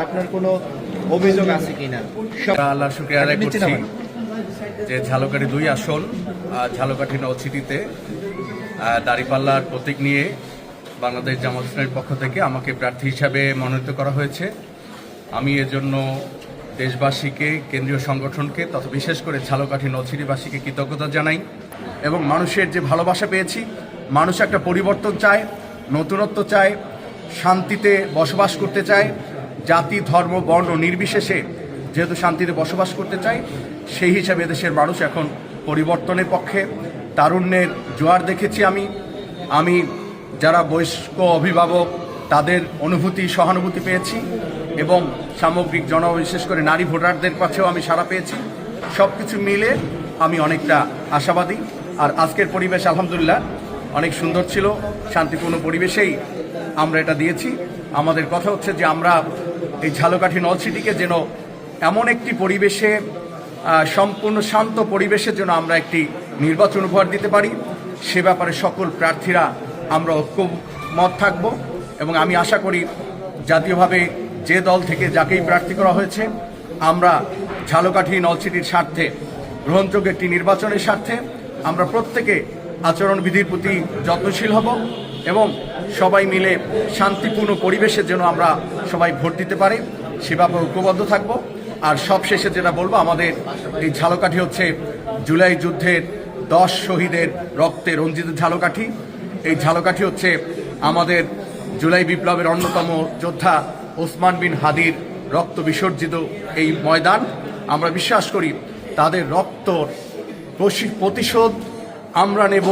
আপনার কোনো অভিযোগ আছে কিনা? আল্লাহ শুক্রিয়া আদায় করছি যে ঝালকাঠি দুই আসন ঝালকাঠি নলছিটিতে দাঁড়িপাল্লার প্রতীক নিয়ে বাংলাদেশ জামাত ইসলামের পক্ষ থেকে আমাকে প্রার্থী হিসাবে মনোনীত করা হয়েছে। আমি এজন্য দেশবাসীকে কেন্দ্রীয় সংগঠনকে তথা বিশেষ করে ঝালকাঠি নলছিটিবাসীকে কৃতজ্ঞতা জানাই এবং মানুষের যে ভালোবাসা পেয়েছি মানুষ একটা পরিবর্তন চায় নতুনত্ব চায় শান্তিতে বসবাস করতে চায় জাতি, ধর্ম, বর্ণ নির্বিশেষে যেহেতু শান্তিতে বসবাস করতে চাই সেই হিসাবে দেশের মানুষ এখন পরিবর্তনের পক্ষে। তারুণ্যের জোয়ার দেখেছি আমি। আমি যারা বয়স্ক অভিভাবক, তাদের অনুভূতি, সহানুভূতি পেয়েছি এবং সামগ্রিক জন, বিশেষ করে নারী ভোটারদের কাছেও আমি সাড়া পেয়েছি। সব কিছু মিলে আমি অনেকটা আশাবাদী। আর আজকের পরিবেশ আলহামদুলিল্লাহ অনেক সুন্দর ছিল। শান্তিপূর্ণ পরিবেশেই আমরা এটা দিয়েছি। আমাদের কথা হচ্ছে যে আমরা এই ঝালকাঠি নলসিটিকে যেন এমন একটি পরিবেশে সম্পূর্ণ শান্ত পরিবেশের জন্য আমরা একটি নির্বাচন উপহার দিতে পারি, সে ব্যাপারে সকল প্রার্থীরা আমরা ঐক্যমত থাকব এবং আমি আশা করি জাতীয়ভাবে যে দল থেকে যাকেই প্রার্থী করা হয়েছে, আমরা ঝালকাঠি নলসিটির স্বার্থে, গ্রহণযোগ্য একটি নির্বাচনের স্বার্থে, আমরা প্রত্যেকে আচরণবিধির প্রতি যত্নশীল হব এবং সবাই মিলে শান্তিপূর্ণ পরিবেশের জন্য আমরা সবাই ভোট দিতে পারে সে ব্যাপারে ঐক্যবদ্ধ থাকব। আর সবশেষে যেটা বলব, আমাদের এই ঝালকাঠি হচ্ছে জুলাই যুদ্ধের দশ শহীদের রক্তে রঞ্জিত ঝালকাঠি। এই ঝালকাঠি হচ্ছে আমাদের জুলাই বিপ্লবের অন্যতম যোদ্ধা ওসমান বিন হাদির রক্ত বিসর্জিত এই ময়দান। আমরা বিশ্বাস করি, তাদের রক্ত প্রতিশোধ আমরা নেব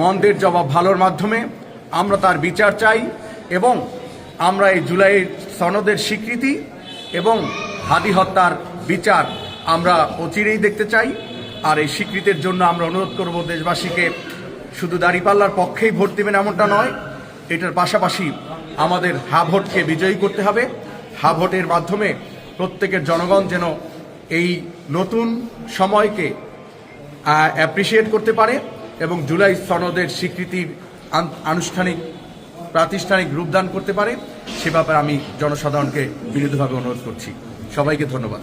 মন্দের জবাব ভালোর মাধ্যমে। আমরা তার বিচার চাই এবং আমরা এই জুলাই সনদের স্বীকৃতি এবং হাদি হত্যার বিচার আমরা অচিরেই দেখতে চাই। আর এই স্বীকৃতির জন্য আমরা অনুরোধ করব দেশবাসীকে, শুধু দাঁড়িপাল্লার পক্ষেই ভোট দেবেন এমনটা নয়, এটার পাশাপাশি আমাদের হা ভোটকে বিজয়ী করতে হবে। হা ভোটের মাধ্যমে প্রত্যেকের জনগণ যেন এই নতুন সময়কে অ্যাপ্রিসিয়েট করতে পারে এবং জুলাই সনদের স্বীকৃতির আনুষ্ঠানিক প্রাতিষ্ঠানিক রূপদান করতে পারে সে ব্যাপারে আমি জনসাধারণকে বিনীতভাবে অনুরোধ করছি। সবাইকে ধন্যবাদ।